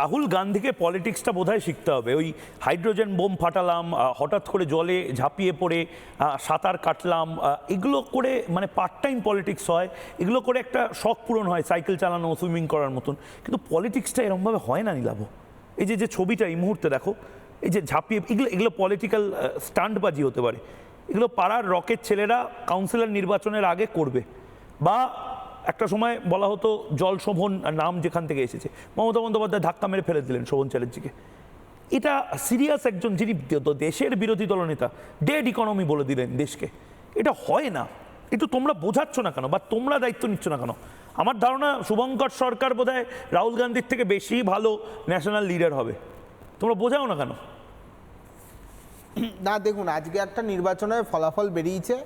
রাহুল গান্ধীকে পলিটিক্সটা বোধহয় শিখতে হবে। ওই হাইড্রোজেন বোম ফাটালাম হঠাৎ করে জলে ঝাঁপিয়ে পড়ে সাঁতার কাটলাম এগুলো করে মানে পার্ট টাইম পলিটিক্স হয়, এগুলো করে একটা শখ পূরণ হয় সাইকেল চালানো সুইমিং করার মতন। কিন্তু পলিটিক্সটা এরমভাবে হয় না নিলাভ। এই যে যে ছবিটা এই মুহূর্তে দেখো, এই যে ঝাঁপিয়ে, এগুলো এগুলো পলিটিক্যাল স্টান্টবাজি হতে পারে। এগুলো পাড়ার রকের ছেলেরা কাউন্সিলর নির্বাচনের আগে করবে। বা একটা সময় বলা হতো জল শোভন নাম যেখান থেকে এসেছে। মমতা বন্দ্যোপাধ্যায় ধাক্কা মেরে ফেলে দিলেন শোভন চ্যাটার্জিকে। এটা সিরিয়াস একজন যিনি দেশের বিরোধী দলনেতা ডেড ইকোনমি বলে দিলেন দেশকে। এটা হয় না। একটু তোমরা বোঝাচ্ছ না কেন বা তোমরা দায়িত্ব নিচ্ছ না কেন? আমার ধারণা শুভঙ্কর সরকার বোধহয় রাহুল গান্ধীর থেকে বেশি ভালো ন্যাশনাল লিডার হবে। তোমরা বোঝাও না কেন? না, দেখুন, আজকে একটা নির্বাচনের ফলাফল বেরিয়েছে।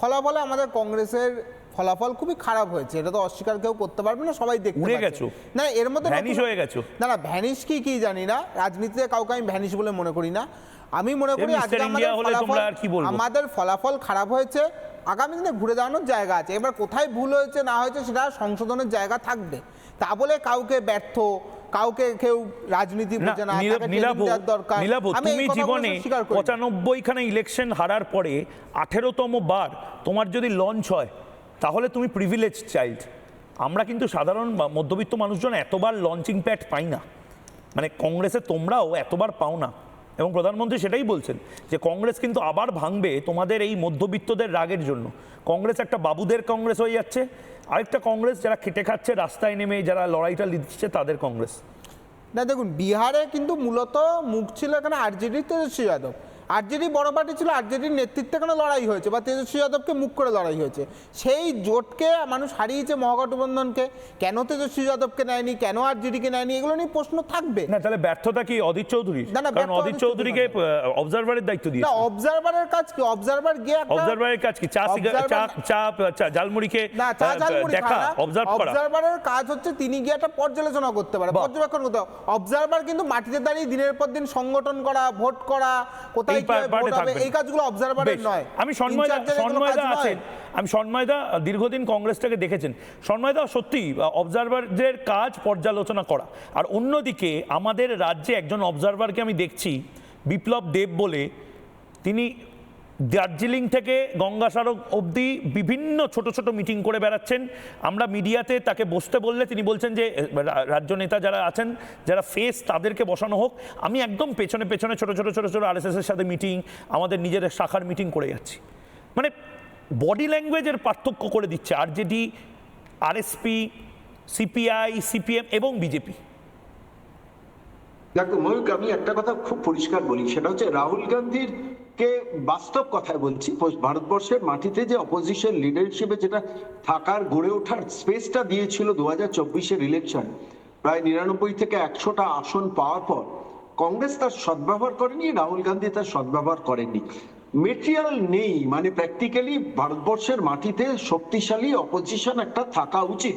ফলাফলে আমাদের কংগ্রেসের ফলাফল খুবই খারাপ হয়েছে এটা তো অস্বীকার কেউ করতে পারবে না সবাই দেখতে উড়ে গেছো। না এর মধ্যে ভ্যানিশ হয়ে গেছো। না না ভ্যানিশ কি কি জানি না রাজনীতিতে কাউকে আমি ভ্যানিশ বলে মনে করি না আমি মনে করি আজকে আমাদের ফলাফল? আমাদের খারাপ হয়েছে আগামী দিনে ঘুরে দাঁড়ানোর জায়গা আছে এবার কোথায় ভুল হয়েছে না হয়েছে সেটা সংশোধনের জায়গা থাকবে তা বলে কাউকে ব্যর্থ কাউকে কেউ রাজনীতি বোঝে না দরকার তুমি জীবনে স্বীকার করি না। পঁচানব্বইখানে ইলেকশন হারার পরে আঠেরোতম বার তোমার যদি লঞ্চ হয় তাহলে তুমি প্রিভিলেজ চাইল্ড আমরা কিন্তু সাধারণ মধ্যবিত্ত মানুষজন এতবার লঞ্চিং প্যাড পাই না। মানে কংগ্রেসে তোমরাও এতবার পাও না। এবং প্রধানমন্ত্রী সেটাই বলছেন যে কংগ্রেস কিন্তু আবার ভাঙবে তোমাদের এই মধ্যবিত্তদের রাগের জন্য। কংগ্রেস একটা বাবুদের কংগ্রেস হয়ে যাচ্ছে। আরেকটা কংগ্রেস যারা খেটে খাচ্ছে, রাস্তায় নেমে যারা লড়াইটা দিচ্ছে তাদের কংগ্রেস। না, দেখুন, বিহারে কিন্তু মূলত মুখ ছিল এখানে আরজেডি তেজস্বী যাদব। আরজেডি বড় পার্টি ছিল আরজেডির নেতৃত্বে এখানে লড়াই হয়েছে বা তেজস্বী যাদবকে মুখ করে লড়াই হয়েছে। সেই জোটকে মানুষ হারিয়েছে মহাগঠবন্ধনকে কেন তেজস্বী যাদবকে নেয়নি? কেন আরজেডিকে নেয়নি? এগুলো নিয়ে প্রশ্ন থাকবে। না তাহলে ব্যর্থতা কি অদিত চৌধুরী না, না, কারণ অদিত চৌধুরীকে অবজারভারের দায়িত্ব দিয়ে না অবজারভারের কাজ কি? অবজারভার গিয়ে একটা অবজারভারের কাজ কি? চা চা চা ঝালমুড়িকে না চা আহ, ঝালমুড়ি দেখা অবজার্ভ করা। অবজারভারের কাজ হচ্ছে তিনি গিয়ে একটা পর্যালোচনা করতে পারে। পর্যবেক্ষণ করতে অবজারভার কিন্তু মাটিতে দাঁড়িয়ে দিনের পর দিন সংগঠন করা ভোট করা কোথায় পার্টে থাকবেন। এই কাজগুলো অবজারভারের নয়। আমি সন্ময়দা সন্ময়দা আছেন। আমি সন্ময়দা দীর্ঘদিন কংগ্রেসটাকে দেখেছেন। সন্ময়দা সত্যি অবজারভারদের কাজ পর্যালোচনা করা। আর অন্যদিকে আমাদের রাজ্যে একজন অবজারভারকে আমি দেখছি বিপ্লব দেব বলে। তিনি দার্জিলিং থেকে গঙ্গাসাগর অবধি বিভিন্ন ছোট ছোট মিটিং করে বেড়াচ্ছেন। আমরা মিডিয়াতে তাকে বসতে বললে তিনি বলছেন যে রাজ্য নেতা যারা আছেন, যারা ফেস তাদেরকে বসানো হোক। আমি একদম পেছনে পেছনে ছোট ছোট ছোট ছোট আরএসএস এর সাথে মিটিং, আমাদের নিজের শাখার মিটিং করে যাচ্ছি। মানে বডি ল্যাঙ্গুয়েজের পার্থক্য করে দিচ্ছে আরজেডি আরএসপি সিপিআই সিপিএম এবং বিজেপি দেখো ময়ূক আমি একটা কথা খুব পরিষ্কার বলি, সেটা হচ্ছে রাহুল গান্ধীর কে বাস্তব কথায় বলছি ভারতবর্ষের মাটিতে যে অপোজিশন লিডারশিপে যেটা থাকার গড়ে ওঠার স্পেসটা দিয়েছিল দু হাজার চব্বিশের ইলেকশন প্রায় নিরানব্বই থেকে একশোটা আসন পাওয়ার পর, কংগ্রেস তার সদ্ব্যবহার করেনি, রাহুল গান্ধী তার সদ্ব্যবহার করেনি মেটেরিয়াল নেই মানে প্র্যাকটিক্যালি ভারতবর্ষের মাটিতে শক্তিশালী অপোজিশন একটা থাকা উচিত।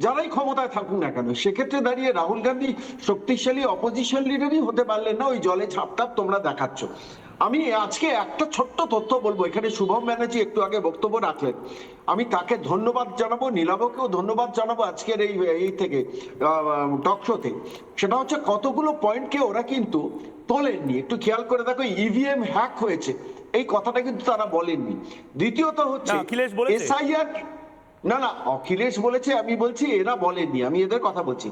যারাই ক্ষমতায় থাকুক না কেন সেক্ষেত্রে দাঁড়িয়ে রাহুল গান্ধী শক্তিশালী অপোজিশন লিডারই হতে পারলেন না ওই জলে ঝাপটাপ তোমরা দেখাচ্ছ। আমি আজকে একটা ছোট্ট তথ্য বলব এখানে শুভম ব্যানার্জি একটু আগে বক্তব্য রাখলেন। আমি তাকে ধন্যবাদ জানাব নীলাভকেও ধন্যবাদ জানাব আজকের এই এই থেকে টক শোতে সেটা হচ্ছে কতগুলো পয়েন্টকে ওরা কিন্তু তোলেননি। একটু খেয়াল করে দেখো ইভিএম হ্যাক হয়েছে। এই কথাটা কিন্তু তারা বলেননি। দ্বিতীয়ত হচ্ছে। এসআইআর না না, অখিলেশ বলেছে, আমি বলছি, এরা বলেননি, আমি এদের কথা বলছি।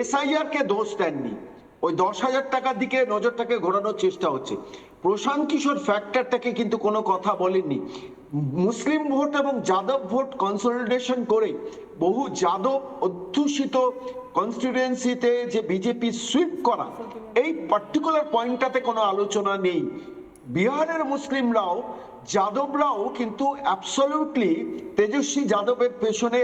এসআইআর কে দোষ দেননি। ওই দশ হাজার টাকার দিকে নজরটাকে ঘোরানোর চেষ্টা হচ্ছে। প্রশান্ত কিশোর ফ্যাক্টরটাকে কিন্তু কোনো কথা বলেননি। মুসলিম ভোট এবং যাদব ভোট কনসলিডেশন করে বহু যাদব অধ্যুষিত কনস্টিটুয়েন্সিতে যে বিজেপি সুইপ করা, এই পার্টিকুলার পয়েন্টটাতে কোনো আলোচনা নেই। বিহারের মুসলিমরাও যাদবরাও কিন্তু অ্যাবসলিউটলি তেজস্বী যাদবের পেছনে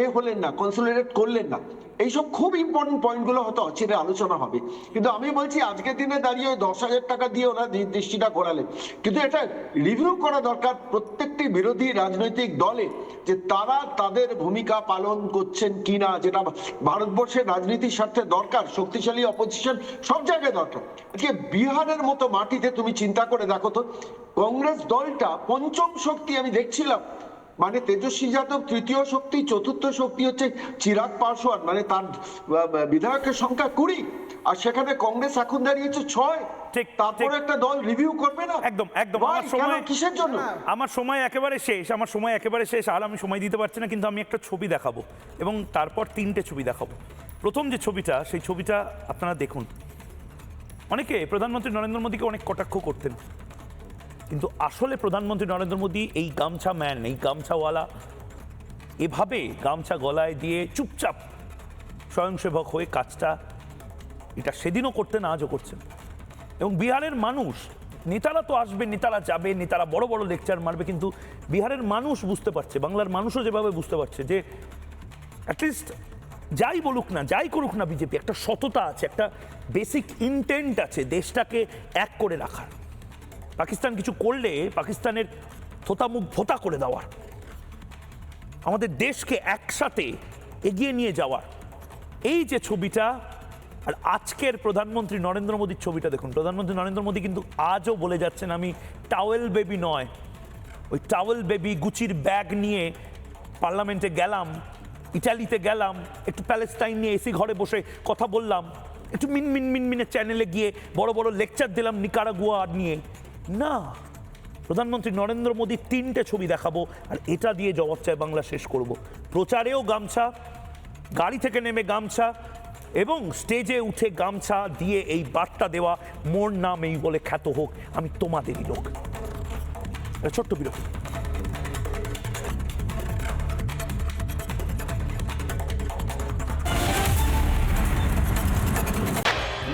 এ হলেন না কনসোলিডেট করলেন না। এইসব খুব ইম্পর্টেন্ট পয়েন্টগুলো হয়তো অচিরে আলোচনা হবে। কিন্তু আমি বলছি, আজকের দিনে দাঁড়িয়ে ওই দশ হাজার টাকা দিয়ে ওরা দৃষ্টিটা ঘোরালেন কিন্তু এটা রিভিউ করা দরকার প্রত্যেকটি বিরোধী রাজনৈতিক দলে যে তারা তাদের ভূমিকা পালন করছেন কিনা, যেটা ভারতবর্ষের রাজনীতির স্বার্থে দরকার, শক্তিশালী অপোজিশন সব জায়গায় দরকার। আজকে বিহারের মতো মাটিতে তুমি চিন্তা করে দেখো তো, কংগ্রেস দলটা পঞ্চম শক্তি আমি দেখছিলাম। মানে তেজস্বী যাদব তৃতীয় শক্তি চতুর্থ শক্তি হচ্ছে চিরাগ পাসওয়ান মানে তার বিধায়কের সংখ্যা কুড়ি। আর সেখানে কংগ্রেস এখন দাঁড়িয়েছে ছয়। ঠিক, তারপরে একটা দল রিভিউ করবে না? একদম, একদম। আমার সময়- কিসের জন্য? আমার সময় একেবারে শেষ আমার সময় একেবারে শেষ। আর আমি সময় দিতে পারছি না কিন্তু আমি একটা ছবি দেখাবো। এবং তারপর তিনটে ছবি দেখাবো। প্রথম যে ছবিটা সেই ছবিটা আপনারা দেখুন। অনেকে প্রধানমন্ত্রী নরেন্দ্র মোদীকে অনেক কটাক্ষ করতেন। কিন্তু আসলে প্রধানমন্ত্রী নরেন্দ্র মোদী এই গামছা ম্যান, এই গামছাওয়ালা। এভাবে গামছা গলায় দিয়ে চুপচাপ স্বয়ংসেবক হয়ে কাজটা এটা সেদিনও করতেন, আজও করছেন। এবং বিহারের মানুষ, নেতারা তো আসবে, নেতারা যাবে, নেতারা বড় বড় লেকচার মারবে, কিন্তু বিহারের মানুষ বুঝতে পারছে, বাংলার মানুষও যেভাবে বুঝতে পারছে যে অ্যাটলিস্ট যাই বলুক না, যাই করুক না বিজেপি, একটা সততা আছে, একটা বেসিক ইন্টেন্ট আছে দেশটাকে এক করে রাখার। পাকিস্তান কিছু করলে পাকিস্তানের থোতামুখ ভোতা করে দেওয়ার। আমাদের দেশকে একসাথে এগিয়ে নিয়ে যাওয়ার। এই যে ছবিটা, আর আজকের প্রধানমন্ত্রী নরেন্দ্র মোদীর ছবিটা দেখুন। প্রধানমন্ত্রী নরেন্দ্র মোদী কিন্তু আজও বলে যাচ্ছেন, আমি টাওয়েল বেবি নয়, ওই টাওয়েল বেবি গুচির ব্যাগ নিয়ে পার্লামেন্টে গেলাম, ইটালিতে গেলাম, একটু প্যালেস্টাইন নিয়ে এসি ঘরে বসে কথা বললাম, একটু মিন মিন মিন মিনের চ্যানেলে গিয়ে বড় বড় লেকচার দিলাম নিকারাগুয়া নিয়ে। না, প্রধানমন্ত্রী নরেন্দ্র মোদীর তিনটে ছবি দেখাবো, আর এটা দিয়ে জবাব চায় বাংলা শেষ করব। প্রচারেও গামছা, গাড়ি থেকে নেমে গামছা, এবং স্টেজে উঠে গামছা দিয়ে এই বার্তা দেওয়া, মোর নাম এই বলে খ্যাত হোক, আমি তোমাদেরই লোক। ছোট্ট বিরতি।